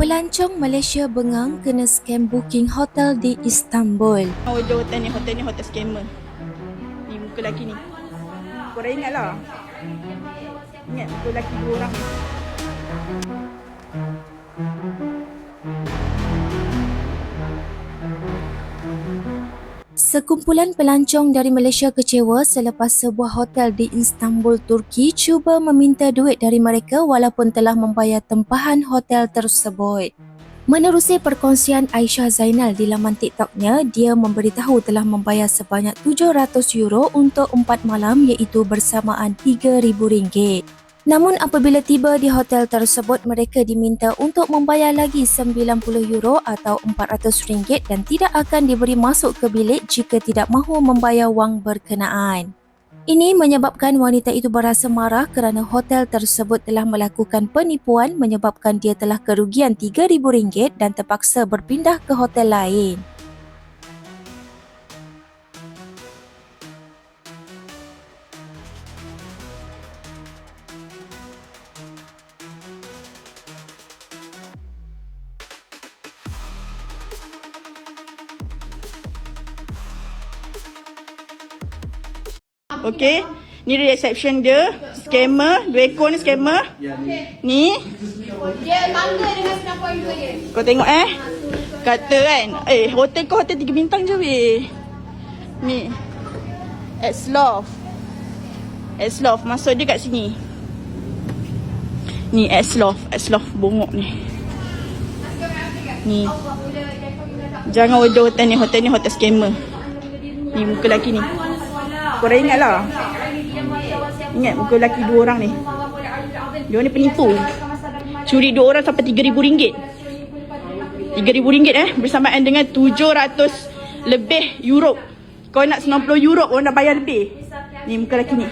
Pelancong Malaysia bengang kena scam booking hotel di Istanbul. Order hotel ni, hotel ni hotel scammer. Ni muka lelaki ni. Korang ingat lah. Ingat muka lelaki dua orang Sekumpulan pelancong dari Malaysia kecewa selepas sebuah hotel di Istanbul, Turki cuba meminta duit dari mereka walaupun telah membayar tempahan hotel tersebut. Menerusi perkongsian Aisyah Zainal di laman TikToknya, dia memberitahu telah membayar sebanyak 700 euro untuk 4 malam iaitu bersamaan RM3,000. Namun apabila tiba di hotel tersebut, mereka diminta untuk membayar lagi 90 euro atau 400 ringgit dan tidak akan diberi masuk ke bilik jika tidak mahu membayar wang berkenaan. Ini menyebabkan wanita itu berasa marah kerana hotel tersebut telah melakukan penipuan menyebabkan dia telah kerugian RM3,000 dan terpaksa berpindah ke hotel lain. Okay. Ni reception dia. Scammer. Dua ekor ni scammer. Ni. Dia bangga dengan penampilan dia. Kau tengok eh. Kata kan. Eh, hotel kau hotel tiga bintang je weh. Ni. X-Love. X-Love. Masuk dia kat sini. Ni X-Love. X-Love bongok ni. Ni. Jangan order hotel ni. Hotel ni hotel scammer. Ni muka lelaki ni. Korang ingat lah. Ingat muka lelaki dua orang ni. Dia ni penipu. Curi dua orang sampai RM3,000. RM3,000 eh. Bersamaan dengan 700 lebih euro. Kau nak 90 euro orang dah bayar lebih. Ni muka lelaki ni.